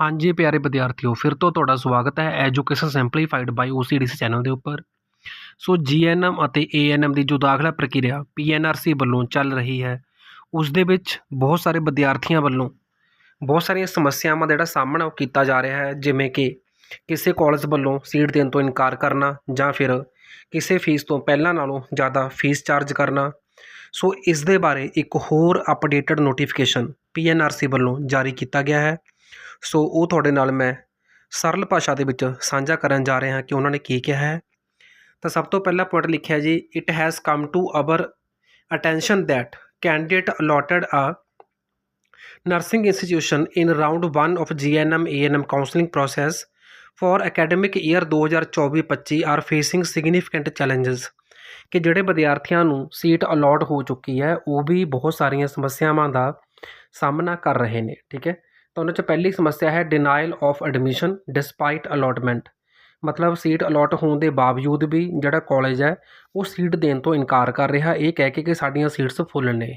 ਹਾਂਜੀ ਪਿਆਰੇ ਵਿਦਿਆਰਥੀਓ, ਫਿਰ ਤੋਂ ਤੁਹਾਡਾ ਸਵਾਗਤ ਹੈ education simplified by OCDC channel ਦੇ ਉੱਪਰ। ਸੋ ਜੀਐਨਐਮ ਅਤੇ ਏਐਨਐਮ ਦੀ ਜੋ ਦਾਖਲਾ ਪ੍ਰਕਿਰਿਆ ਪੀਐਨਆਰਸੀ ਵੱਲੋਂ ਚੱਲ ਰਹੀ ਹੈ, ਉਸ ਦੇ ਵਿੱਚ ਬਹੁਤ ਸਾਰੇ ਵਿਦਿਆਰਥੀਆਂ ਵੱਲੋਂ ਬਹੁਤ ਸਾਰੀਆਂ ਸਮੱਸਿਆਵਾਂ ਦਾ ਜਿਹੜਾ ਸਾਹਮਣਾ ਉਹ ਕੀਤਾ ਜਾ ਰਿਹਾ ਹੈ, ਜਿਵੇਂ ਕਿ ਕਿਸੇ ਕਾਲਜ ਵੱਲੋਂ ਸੀਟ ਦੇਣ ਤੋਂ ਇਨਕਾਰ ਕਰਨਾ ਜਾਂ ਫਿਰ ਕਿਸੇ ਫੀਸ ਤੋਂ ਪਹਿਲਾਂ ਨਾਲੋਂ ਜ਼ਿਆਦਾ ਫੀਸ ਚਾਰਜ ਕਰਨਾ। ਸੋ ਇਸ ਦੇ ਬਾਰੇ ਇੱਕ ਹੋਰ ਅਪਡੇਟਡ ਨੋਟੀਫਿਕੇਸ਼ਨ ਪੀਐਨਆਰਸੀ ਵੱਲੋਂ ਜਾਰੀ ਕੀਤਾ ਗਿਆ ਹੈ। ਸੋ ਉਹ ਤੁਹਾਡੇ ਨਾਲ ਮੈਂ ਸਰਲ ਭਾਸ਼ਾ ਦੇ ਵਿੱਚ ਸਾਂਝਾ ਕਰਨ ਜਾ ਰਹੇ ਹਾਂ ਕਿ ਉਹਨਾਂ ਨੇ ਕੀ ਕਿਹਾ ਹੈ ਤਾਂ ਸਭ ਤੋਂ ਪਹਿਲਾ ਪੁਆਇੰਟ ਲਿਖਿਆ ਜੀ it has come to our attention that candidate allotted a nursing institution in round 1 of GNM ANM counselling process for academic year 2024-25 are facing significant challenges ਕਿ ਜਿਹੜੇ ਵਿਦਿਆਰਥੀਆਂ ਨੂੰ ਸੀਟ ਅਲੋਟ ਹੋ ਚੁੱਕੀ ਹੈ ਉਹ ਵੀ ਬਹੁਤ ਸਾਰੀਆਂ ਸਮੱਸਿਆਵਾਂ ਦਾ ਸਾਹਮਣਾ ਕਰ ਰਹੇ ਨੇ ਠੀਕ ਹੈ ਤਾਂ ਉਹਨਾਂ 'ਚ ਪਹਿਲੀ ਸਮੱਸਿਆ ਹੈ denial of admission despite allotment ਮਤਲਬ ਸੀਟ ਅਲੋਟ ਹੋਣ ਦੇ ਬਾਵਜੂਦ ਵੀ ਜਿਹੜਾ ਕਾਲਜ ਹੈ, ਉਹ ਸੀਟ ਦੇਣ ਤੋਂ ਇਨਕਾਰ ਕਰ ਰਿਹਾ, ਇਹ ਕਹਿ ਕੇ ਕਿ ਸਾਡੀਆਂ ਸੀਟਸ ਫੁੱਲ ਨੇ।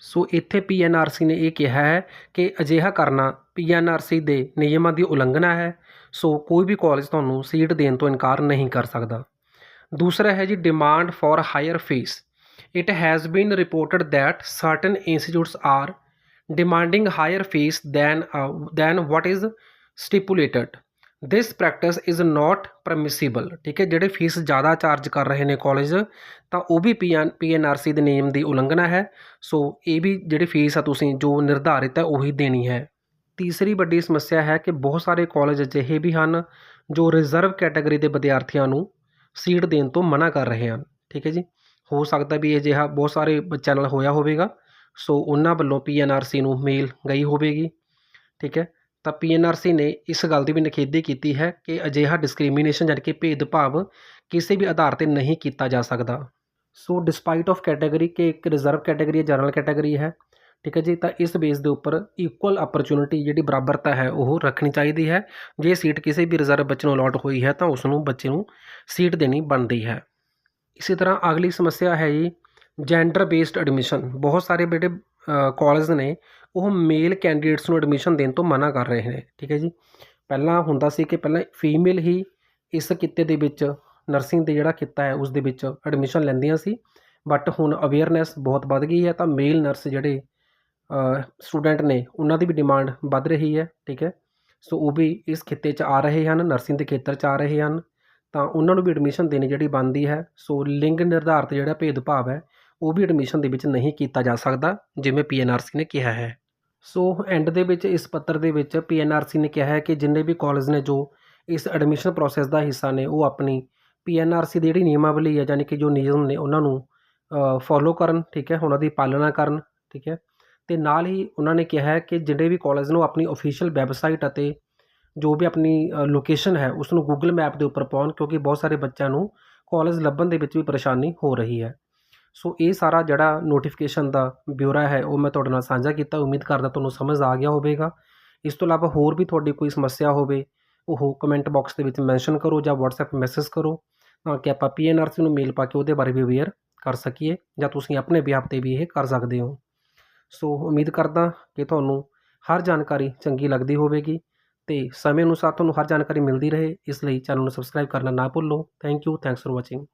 ਸੋ ਇੱਥੇ ਪੀਐਨਆਰਸੀ ਨੇ ਇਹ ਕਿਹਾ ਹੈ ਕਿ ਅਜਿਹਾ ਕਰਨਾ ਪੀਐਨਆਰਸੀ ਦੇ ਨਿਯਮਾਂ ਦੀ ਉਲੰਘਣਾ ਹੈ, ਸੋ ਕੋਈ ਵੀ ਕਾਲਜ ਤੁਹਾਨੂੰ ਸੀਟ ਦੇਣ ਤੋਂ ਇਨਕਾਰ ਨਹੀਂ ਕਰ ਸਕਦਾ। ਦੂਸਰਾ ਹੈ ਜੀ demand for higher fees it has been reported that certain institutes are demanding higher fees than uh, than what is stipulated. This practice is not permissible. ਠੀਕ ਹੈ ਜਿਹੜੇ ਫੀਸ ਜ਼ਿਆਦਾ ਚਾਰਜ ਕਰ ਰਹੇ ਨੇ ਕਾਲਜ ਤਾਂ ਉਹ ਵੀ ਪੀਐਨ ਪੀਐਨਆਰਸੀ ਦੇ ਨਿਯਮ ਦੀ ਉਲੰਘਣਾ ਹੈ ਸੋ ਇਹ ਵੀ ਜਿਹੜੀ ਫੀਸ ਆ ਤੁਸੀਂ ਜੋ ਨਿਰਧਾਰਿਤ ਹੈ ਉਹੀ ਦੇਣੀ ਹੈ ਤੀਸਰੀ ਵੱਡੀ ਸਮੱਸਿਆ ਹੈ ਕਿ ਬਹੁਤ ਸਾਰੇ ਕਾਲਜ ਅਜਿਹੇ ਵੀ ਹਨ ਜੋ ਰਿਜ਼ਰਵ ਕੈਟਾਗਰੀ ਦੇ ਵਿਦਿਆਰਥੀਆਂ ਨੂੰ ਸੀਟ ਦੇਣ ਤੋਂ ਮਨਾ ਕਰ ਰਹੇ ਹਨ ਠੀਕ ਹੈ ਜੀ ਹੋ ਸਕਦਾ ਵੀ ਅਜਿਹਾ ਬਹੁਤ ਸਾਰੇ ਬੱਚਿਆਂ ਹੋਇਆ ਹੋਵੇਗਾ ਸੋ ਉਹਨਾਂ ਵੱਲੋਂ ਪੀਐਨਆਰਸੀ ਨੂੰ ਮੇਲ ਗਈ ਹੋਵੇਗੀ, ਠੀਕ ਹੈ? ਤਾਂ ਪੀਐਨਆਰਸੀ ਨੇ ਇਸ ਗੱਲ ਦੀ ਵੀ ਨਿਖੇਧੀ ਕੀਤੀ ਹੈ ਕਿ ਅਜਿਹਾ ਡਿਸਕ੍ਰਿਮੀਨੇਸ਼ਨ ਯਾਨੀ ਕਿ ਭੇਦਭਾਵ ਕਿਸੇ ਵੀ ਆਧਾਰ ਤੇ ਨਹੀਂ ਕੀਤਾ ਜਾ ਸਕਦਾ। ਸੋ ਡਿਸਪਾਈਟ ਆਫ ਕੈਟਾਗਰੀ ਕਿ ਇੱਕ ਰਿਜ਼ਰਵ ਕੈਟਾਗਰੀ ਹੈ ਜਨਰਲ ਕੈਟਾਗਰੀ ਹੈ, ਠੀਕ ਹੈ ਜੀ? ਤਾਂ ਇਸ ਬੇਸ ਦੇ ਉੱਪਰ ਇਕੁਅਲ ਅਪਰਚੂਨਿਟੀ ਜਿਹੜੀ ਬਰਾਬਰਤਾ ਹੈ ਉਹ ਰੱਖਣੀ ਚਾਹੀਦੀ ਹੈ। ਜੇ ਸੀਟ ਕਿਸੇ ਵੀ ਰਿਜ਼ਰਵ ਬੱਚੇ ਨੂੰ ਅਲਾਟ ਹੋਈ ਹੈ ਤਾਂ ਉਸ ਨੂੰ ਬੱਚੇ ਨੂੰ ਸੀਟ ਦੇਣੀ ਬਣਦੀ ਹੈ। ਇਸੇ ਤਰ੍ਹਾਂ ਅਗਲੀ ਸਮੱਸਿਆ ਹੈ ਜੀ ਜੈਂਡਰ ਬੇਸਡ ਐਡਮਿਸ਼ਨ ਬਹੁਤ ਸਾਰੇ ਜਿਹੜੇ ਕਾਲਜ ਨੇ ਉਹ ਮੇਲ ਕੈਂਡੀਡੇਟਸ ਨੂੰ ਐਡਮਿਸ਼ਨ ਦੇਣ ਤੋਂ ਮਨਾ ਕਰ ਰਹੇ ਨੇ, ਠੀਕ ਹੈ ਜੀ। ਪਹਿਲਾਂ ਹੁੰਦਾ ਸੀ ਕਿ ਪਹਿਲਾਂ ਫੀਮੇਲ ਹੀ ਇਸ ਕਿੱਤੇ ਦੇ ਵਿੱਚ ਨਰਸਿੰਗ ਦੇ ਜਿਹੜਾ ਕਿੱਤਾ ਹੈ, ਉਸ ਦੇ ਵਿੱਚ ਐਡਮਿਸ਼ਨ ਲੈਂਦੀਆਂ ਸੀ। ਬਟ ਹੁਣ ਅਵੇਅਰਨੈਸ ਬਹੁਤ ਵੱਧ ਗਈ ਹੈ ਤਾਂ ਮੇਲ ਨਰਸ ਜਿਹੜੇ ਸਟੂਡੈਂਟ ਨੇ, ਉਹਨਾਂ ਦੀ ਵੀ ਡਿਮਾਂਡ ਵੱਧ ਰਹੀ ਹੈ, ਠੀਕ ਹੈ। ਸੋ ਉਹ ਵੀ ਇਸ ਖਿੱਤੇ 'ਚ ਆ ਰਹੇ ਹਨ ਨਰਸਿੰਗ ਦੇ ਖੇਤਰ 'ਚ ਆ ਰਹੇ ਹਨ। ਤਾਂ ਉਹਨਾਂ ਨੂੰ ਵੀ ਐਡਮਿਸ਼ਨ ਦੇਣੀ ਜਿਹੜੀ ਬਣਦੀ ਹੈ। ਸੋ ਲਿੰਗ ਨਿਰਧਾਰਤ ਜਿਹੜਾ ਭੇਦਭਾਵ ਹੈ ਉਹ ਵੀ ਐਡਮਿਸ਼ਨ ਦੇ ਵਿੱਚ ਨਹੀਂ ਕੀਤਾ ਜਾ ਸਕਦਾ, ਜਿਵੇਂ ਪੀਐਨਆਰਸੀ ਨੇ ਕਿਹਾ ਹੈ। ਸੋ ਐਂਡ ਦੇ ਵਿੱਚ, ਇਸ ਪੱਤਰ ਦੇ ਵਿੱਚ ਪੀਐਨਆਰਸੀ ਨੇ ਕਿਹਾ ਹੈ ਕਿ ਜਿੰਨੇ ਵੀ ਕਾਲਜ ਨੇ ਜੋ ਇਸ ਐਡਮਿਸ਼ਨ ਪ੍ਰੋਸੈਸ ਦਾ ਹਿੱਸਾ ਨੇ, ਉਹ ਆਪਣੀ ਪੀਐਨਆਰਸੀ ਦੀ ਜਿਹੜੀ ਨਿਯਮਾਵਲੀ ਹੈ ਯਾਨੀ ਕਿ ਜੋ ਨਿਯਮ ਨੇ, ਉਹਨਾਂ ਨੂੰ ਫੋਲੋ ਕਰਨ, ਠੀਕ ਹੈ, ਉਹਨਾਂ ਦੀ ਪਾਲਣਾ ਕਰਨ, ਠੀਕ ਹੈ। ਤੇ ਨਾਲ ਹੀ ਉਹਨਾਂ ਨੇ ਕਿਹਾ ਹੈ ਕਿ ਜਿਹੜੇ ਵੀ ਕਾਲਜ ਨੂੰ ਆਪਣੀ ਅਫੀਸ਼ੀਅਲ ਵੈਬਸਾਈਟ ਅਤੇ ਜੋ ਵੀ ਆਪਣੀ ਲੋਕੇਸ਼ਨ ਹੈ, ਉਸ ਨੂੰ ਗੂਗਲ ਮੈਪ ਦੇ ਉੱਪਰ ਪਾਉਣ, ਕਿਉਂਕਿ ਬਹੁਤ ਸਾਰੇ ਬੱਚਿਆਂ ਨੂੰ ਕਾਲਜ ਲੱਭਣ ਦੇ ਵਿੱਚ ਵੀ ਪਰੇਸ਼ਾਨੀ ਹੋ ਰਹੀ ਹੈ। ਸੋ ਇਹ ਸਾਰਾ ਜਿਹੜਾ ਨੋਟੀਫਿਕੇਸ਼ਨ ਦਾ ਬਿਊਰਾ ਹੈ, ਉਹ ਮੈਂ ਤੁਹਾਡੇ ਨਾਲ ਸਾਂਝਾ ਕੀਤਾ। ਉਮੀਦ ਕਰਦਾ ਤੁਹਾਨੂੰ ਸਮਝ ਆ ਗਿਆ ਹੋਵੇਗਾ। ਇਸ ਤੋਂ ਇਲਾਵਾ ਹੋਰ ਵੀ ਤੁਹਾਡੀ ਕੋਈ ਸਮੱਸਿਆ ਹੋਵੇ, ਉਹ ਕਮੈਂਟ ਬਾਕਸ ਦੇ ਵਿੱਚ ਮੈਂਸ਼ਨ ਕਰੋ ਜਾਂ WhatsApp ਮੈਸੇਜ ਕਰੋ, ਤਾਂ ਕਿ ਆਪਾਂ ਪੀਐਨਆਰਸੀ ਨੂੰ ਮੇਲ ਪਾ ਕੇ ਉਹਦੇ ਬਾਰੇ ਵੀ ਅਵੇਅਰ ਕਰ ਸਕੀਏ ਜਾਂ ਤੁਸੀਂ ਆਪਣੇ ਵਿਆਪ ਤੇ ਵੀ ਇਹ ਕਰ ਸਕਦੇ ਹੋ। ਸੋ ਉਮੀਦ ਕਰਦਾ ਕਿ ਤੁਹਾਨੂੰ ਹਰ ਜਾਣਕਾਰੀ ਚੰਗੀ ਲੱਗਦੀ ਹੋਵੇਗੀ ਤੇ ਸਮੇਂ ਅਨੁਸਾਰ ਤੁਹਾਨੂੰ ਹਰ ਜਾਣਕਾਰੀ ਮਿਲਦੀ ਰਹੇ। ਇਸ ਲਈ ਚੈਨਲ ਨੂੰ ਸਬਸਕ੍ਰਾਈਬ ਕਰਨਾ ਨਾ ਭੁੱਲੋ। Thank you thanks for watching